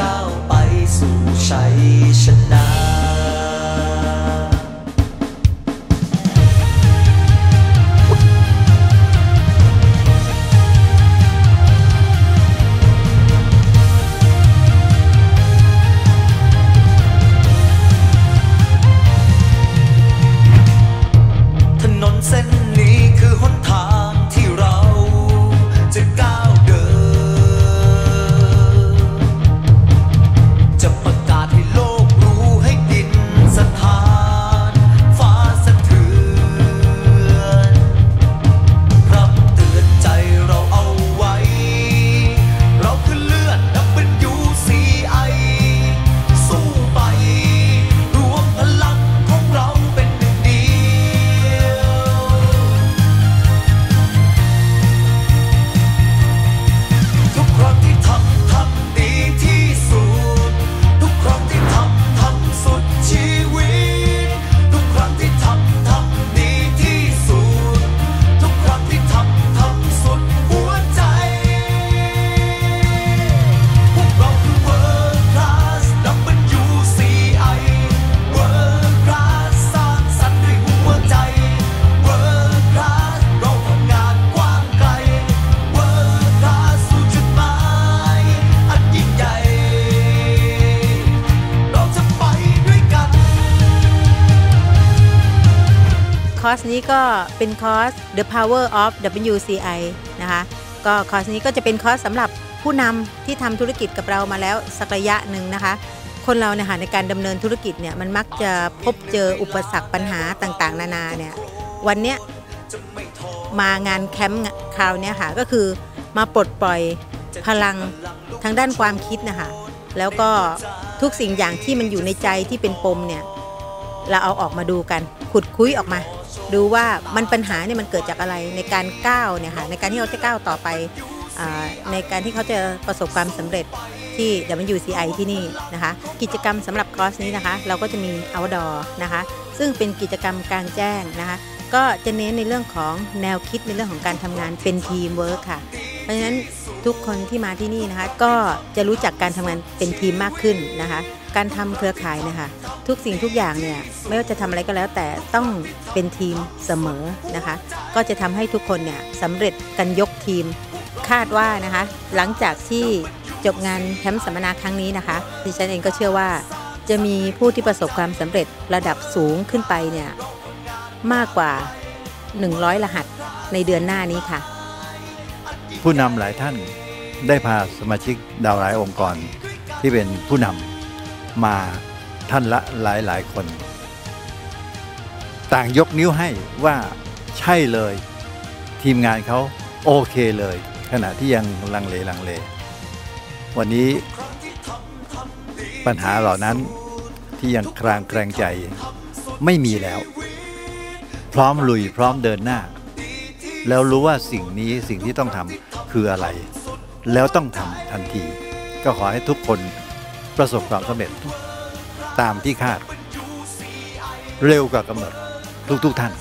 ก้าวไปสู่ชัยชนะ คอร์สนี้ก็เป็นคอร์ส The Power of WCI นะคะก็คอร์สนี้ก็จะเป็นคอร์สสำหรับผู้นำที่ทำธุรกิจกับเรามาแล้วสักระยะหนึ่งนะคะ คนเราเนี่ยค่ะในการดำเนินธุรกิจเนี่ยมันมักจะพบเจออุปสรรคปัญหาต่างๆ นานาเนี่ยวันเนี้ยมางานแคมป์คราวเนี้ยค่ะก็คือมาปลดปล่อยพลังทางด้านความคิดนะคะแล้วก็ทุกสิ่งอย่างที่มันอยู่ในใจที่เป็นปมเนี่ยเราเอาออกมาดูกัน ขุดคุ้ยออกมา ดูว่ามันปัญหาเนี่ยมันเกิดจากอะไรในการก้าวเนี่ยค่ะในการที่เราจะก้าวต่อไปอในการที่เขาจะประสบความสำเร็จที่ WCI ที่นี่นะคะ กิจกรรมสำหรับคอร์สนี้นะคะ เราก็จะมี outdoor นะคะ ซึ่งเป็นกิจกรรมกลางแจ้งนะคะ ก็จะเน้นในเรื่องของแนวคิดในเรื่องของการทำงานเป็นทีมเวิร์คค่ะ เพราะฉะนั้นทุกคนที่มาที่นี่นะคะ ก็จะรู้จักการทำงานเป็นทีมมากขึ้นนะคะ การทำเครือข่ายนะคะทุกสิ่งทุกอย่างเนี่ยไม่ว่าจะทำอะไรก็แล้วแต่ต้องเป็นทีมเสมอนะคะ ก็จะทำให้ทุกคนเนี่ยสำเร็จกันยกทีมคาดว่านะคะ หลังจากที่จบงานแคมป์สัมมนาครั้งนี้นะคะดิฉันเองก็เชื่อว่า จะมีผู้ที่ประสบความสำเร็จระดับสูงขึ้นไปเนี่ยมากกว่า 100 รหัสในเดือนหน้านี้ค่ะ ผู้นำหลายท่านได้พาสมาชิกดาวหลายองค์กรที่เป็นผู้นำ มาท่านละหลายหลายคน ต่างยกนิ้วให้ว่าใช่เลย ทีมงานเขาโอเคเลย ขณะที่ยังลังเลลังเล วันนี้ปัญหาเหล่านั้นที่ยังคลางแคลงใจไม่มีแล้ว พร้อมลุยพร้อมเดินหน้า แล้วรู้ว่าสิ่งนี้สิ่งที่ต้องทำคืออะไร แล้วต้องทำทันที ก็ขอให้ทุกคน ประสบความสำเร็จตามที่คาด เร็วกว่ากำหนดทุกๆทท่าน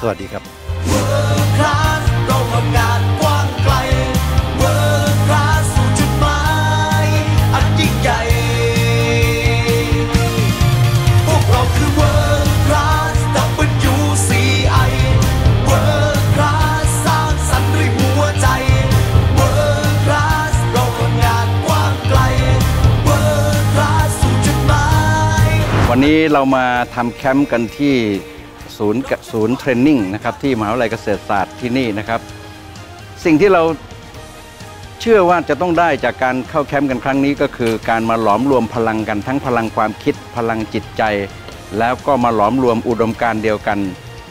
สวัสดีครับ นนี้เรามาทำแคมป์กันที่ศูนย์ศูนย์เทรนนิ่งนะครับที่มหาวิทยาลัยเกษตรศาสตร์ที่นี่นะครับ สิ่งที่เราเชื่อว่าจะต้องได้จากการเข้าแคมป์กันครั้งนี้ก็คือ การมาหลอมรวมพลังกันทั้งพลังความคิดพลังจิตใจ แล้วก็มาหลอมรวมอุดมการเดียวกัน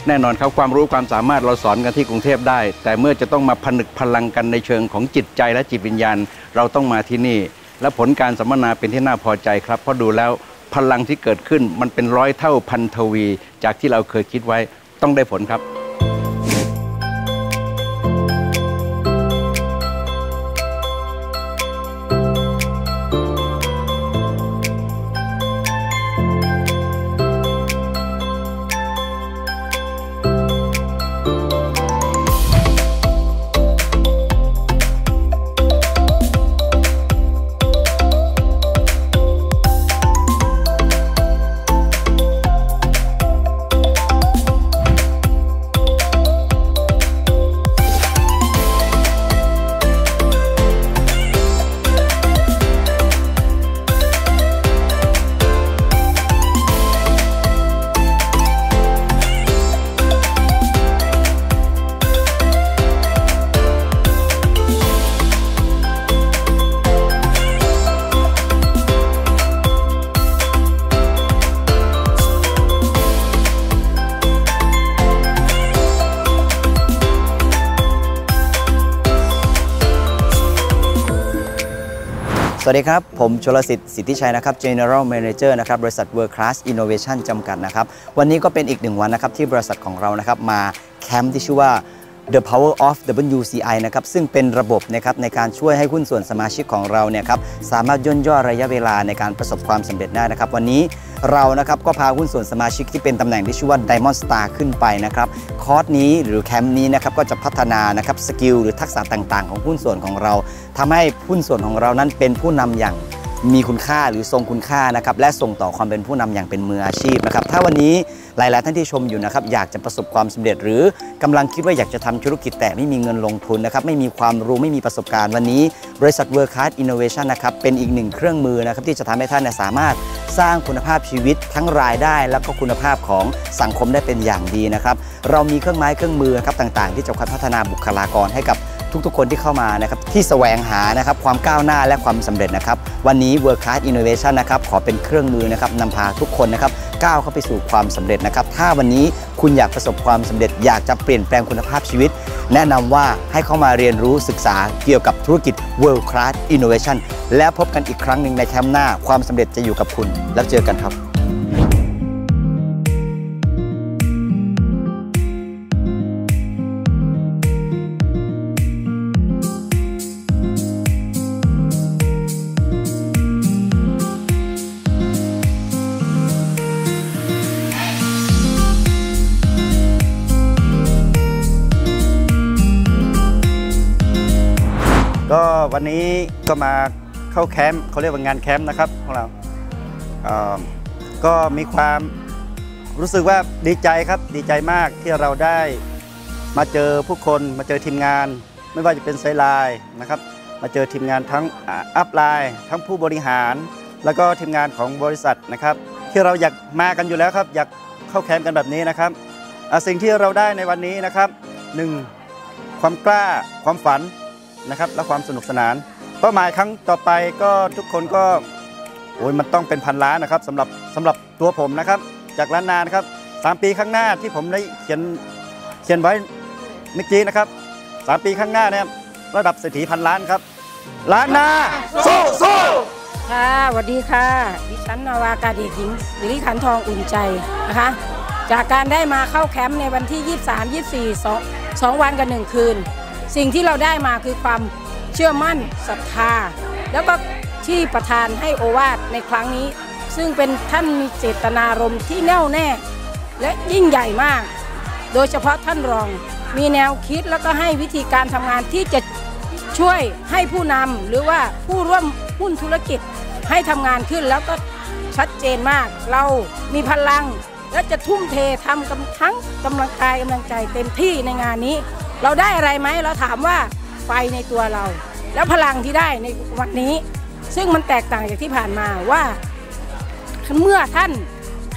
แน่นอนครับความรู้ความสามารถเราสอนกันที่กรุงเทพได้ แต่เมื่อจะต้องมาผนึกพลังกันในเชิงของจิตใจและจิตวิญญาณ เราต้องมาที่นี่ และผลการสัมมนาเป็นที่น่าพอใจครับเพราะดูแล้ว พลังที่เกิดขึ้นมันเป็นร้อยเท่าพันทวี จากที่เราเคยคิดไว้ต้องได้ผลครับ สวัสดีครับ ผมชลสิทธิ์สิทธิชัยนะครับ General Manager นะครับบริษัท World Class Innovation จำกัดนะครับ วันนี้ก็เป็นอีกหนึ่งวันนะครับที่บริษัทของเรานะครับมาแคมป์ที่ชื่อว่า The Power of WCI นะครับซึ่งเป็นระบบนะครับในการช่วยให้หุ้นส่วนสมาชิกของเราเนี่ยครับสามารถย่นย่อระยะเวลาในการประสบความสำเร็จได้นะครับ วันนี้เรานะครับก็พาหุ้นส่วนสมาชิกที่เป็นตำแหน่งที่ชื่อว่า Diamond Star ขึ้นไปนะครับคอร์สนี้หรือแคมป์นี้นะครับก็จะพัฒนานะครับสกิลหรือทักษะต่างๆ ของหุ้นส่วนของเราทำให้หุ้นส่วนของเรานั้นเป็นผู้นำอย่าง มีคุณค่าหรือทรงคุณค่านะครับและส่งต่อความเป็นผู้นำอย่างเป็นมืออาชีพนะครับถ้าวันนี้หลาย ๆ ท่านที่ชมอยู่นะครับอยากจะประสบความสำเร็จ หรือกำลังคิดว่าอยากจะทำธุรกิจแต่ไม่มีเงินลงทุนนะครับไม่มีความรู้ไม่มีประสบการณ์วันนี้ บริษัท World Class Innovation นะครับเป็นอีกหนึ่งเครื่องมือนะครับที่จะทำให้ท่านสามารถสร้างคุณภาพชีวิตทั้งรายได้ แล้วก็คุณภาพของสังคมได้เป็นอย่างดีนะครับเรามีเครื่องไม้เครื่องมือครับต่าง ๆ ที่จะพัฒนาบุคลากรให้กับ ทุกๆ คนที่เข้ามานะครับที่แสวงหานะครับความก้าวหน้าและความสำเร็จนะครับวันนี้ World Class Innovation นะครับขอเป็นเครื่องมือนะครับนำพาทุกคนนะครับก้าวเข้าไปสู่ความสำเร็จนะครับถ้าวันนี้คุณอยากประสบความสำเร็จ อยากจะเปลี่ยนแปลงคุณภาพชีวิต แนะนำว่าให้เข้ามาเรียนรู้ศึกษาเกี่ยวกับธุรกิจ World Class Innovation แล้วพบกันอีกครั้งหนึ่งในแคมป์หน้าความสำเร็จจะอยู่กับคุณ แล้วเจอกันครับ วันนี้ก็มาเข้าแคมป์เขาเรียกว่างานแคมป์นะครับของเราก็มีความรู้สึกว่าดีใจครับดีใจมากที่เราได้มาเจอผู้คนมาเจอทีมงาน ไม่ว่าจะเป็นไซไลน์นะครับ มาเจอทีมงานทั้งอัพไลน์ ทั้งผู้บริหาร แล้วก็ทีมงานของบริษัทนะครับ ที่เราอยากมากันอยู่แล้วครับ อยากเข้าแคมป์กันแบบนี้นะครับสิ่งที่เราได้ในวันนี้นะครับหนึ่งความกล้าความฝัน นะครับ และความสนุกสนานเป้าหมายครั้งต่อไปก็ทุกคนก็โอ้ยมันต้องเป็นพันล้านนะครับสำหรับสำหรับตัวผมนะครับ จากล้านนานะครับสามปีข้างหน้าที่ผมได้เขียนเขียนไว้เมื่อกี้นะครับสามปีข้างหน้าเนี่ยระดับเศรษฐีพันล้านครับ ล้านนาสู้สู้ค่ะสวัสดีค่ะ ดิฉันนาวากาเด็กหญิงสิริขันทองอุ่นใจนะคะ จากการได้มาเข้าแคมป์ในวันที่ 23 24 2 2วันกับ1คืน สิ่งที่เราได้มาคือความเชื่อมั่นศรัทธา แล้วก็ที่ประธานให้โอวาทในครั้งนี้ ซึ่งเป็นท่านมีเจตนารมณ์ที่แน่วแน่ และยิ่งใหญ่มาก โดยเฉพาะท่านรองมีแนวคิดแล้วก็ให้วิธีการทำงานที่จะช่วยให้ผู้นำหรือว่าผู้ร่วมหุ้นธุรกิจให้ทำงานขึ้นแล้วก็ชัดเจนมาก เรามีพลังและจะทุ่มเททำกันทั้งกำลังกายกำลังใจเต็มที่ในงานนี้ เราได้อะไรไหมเราถามว่าไฟในตัวเรา แล้วพลังที่ได้ในวันนี้ ซึ่งมันแตกต่างจากที่ผ่านมาว่า เมื่อท่าน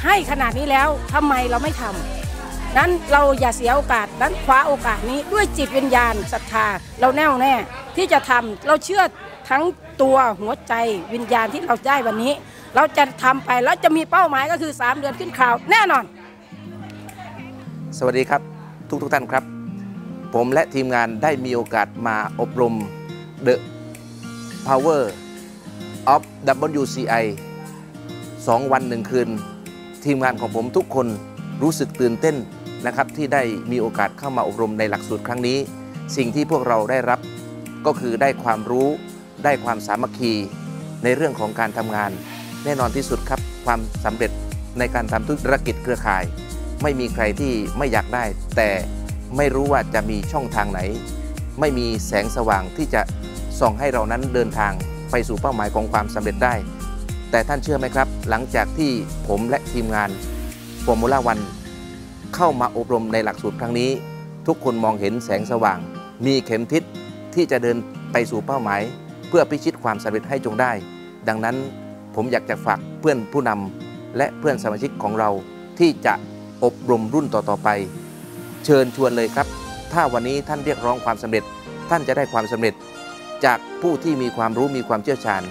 ให้ขนาดนี้แล้วทำไมเราไม่ทำนั้นเราอย่าเสียโอกาสนั้นคว้าโอกาสนี้ด้วยจิตวิญญาณศรัทธาเราแน่วแน่ที่จะทำเราเชื่อทั้งตัวหัวใจวิญญาณที่เราได้วันนี้ เราจะทำไปแล้วจะมีเป้าหมายก็คือ 3 เดือนขึ้นข่าวแน่นอน สวัสดีครับทุกทุกท่านครับ ผมและทีมงานได้มีโอกาสมาอบรม The Power of WCI 2 วันหนึ่งคืน ทีมงานของผมทุกคนรู้สึกตื่นเต้นนะครับที่ได้มีโอกาสเข้ามาอบรมในหลักสูตรครั้งนี้ สิ่งที่พวกเราได้รับก็คือได้ความรู้ได้ความสามัคคีในเรื่องของการทำงาน แน่นอนที่สุดครับความสำเร็จในการทำธุรกิจเครือข่าย ไม่มีใครที่ไม่อยากได้ แต่ ไม่รู้ว่าจะมีช่องทางไหน ไม่มีแสงสว่างที่จะส่องให้เรานั้นเดินทางไปสู่เป้าหมายของความสำเร็จได้ แต่ท่านเชื่อไหมครับ หลังจากที่ผมและทีมงานฟอร์มูล่าวันเข้ามาอบรมในหลักสูตรครั้งนี้ ทุกคนมองเห็นแสงสว่าง มีเข็มทิศที่จะเดินไปสู่เป้าหมาย เพื่อพิชิตความสำเร็จให้จงได้ ดังนั้นผมอยากจะฝากเพื่อนผู้นำและเพื่อนสมาชิกของเราที่จะอบรมรุ่นต่อๆไป เชิญชวนเลยครับ ถ้าวันนี้ท่านเรียกร้องความสำเร็จ ท่านจะได้ความสำเร็จ จากผู้ที่มีความรู้มีความเชี่ยวชาญ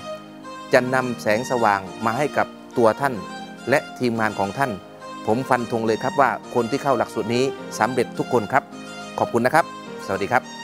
จะนำแสงสว่างมาให้กับตัวท่าน และทีมงานของท่าน ผมฟันธงเลยครับว่าคนที่เข้าหลักสูตรนี้สำเร็จทุกคนครับ ขอบคุณนะครับ สวัสดีครับ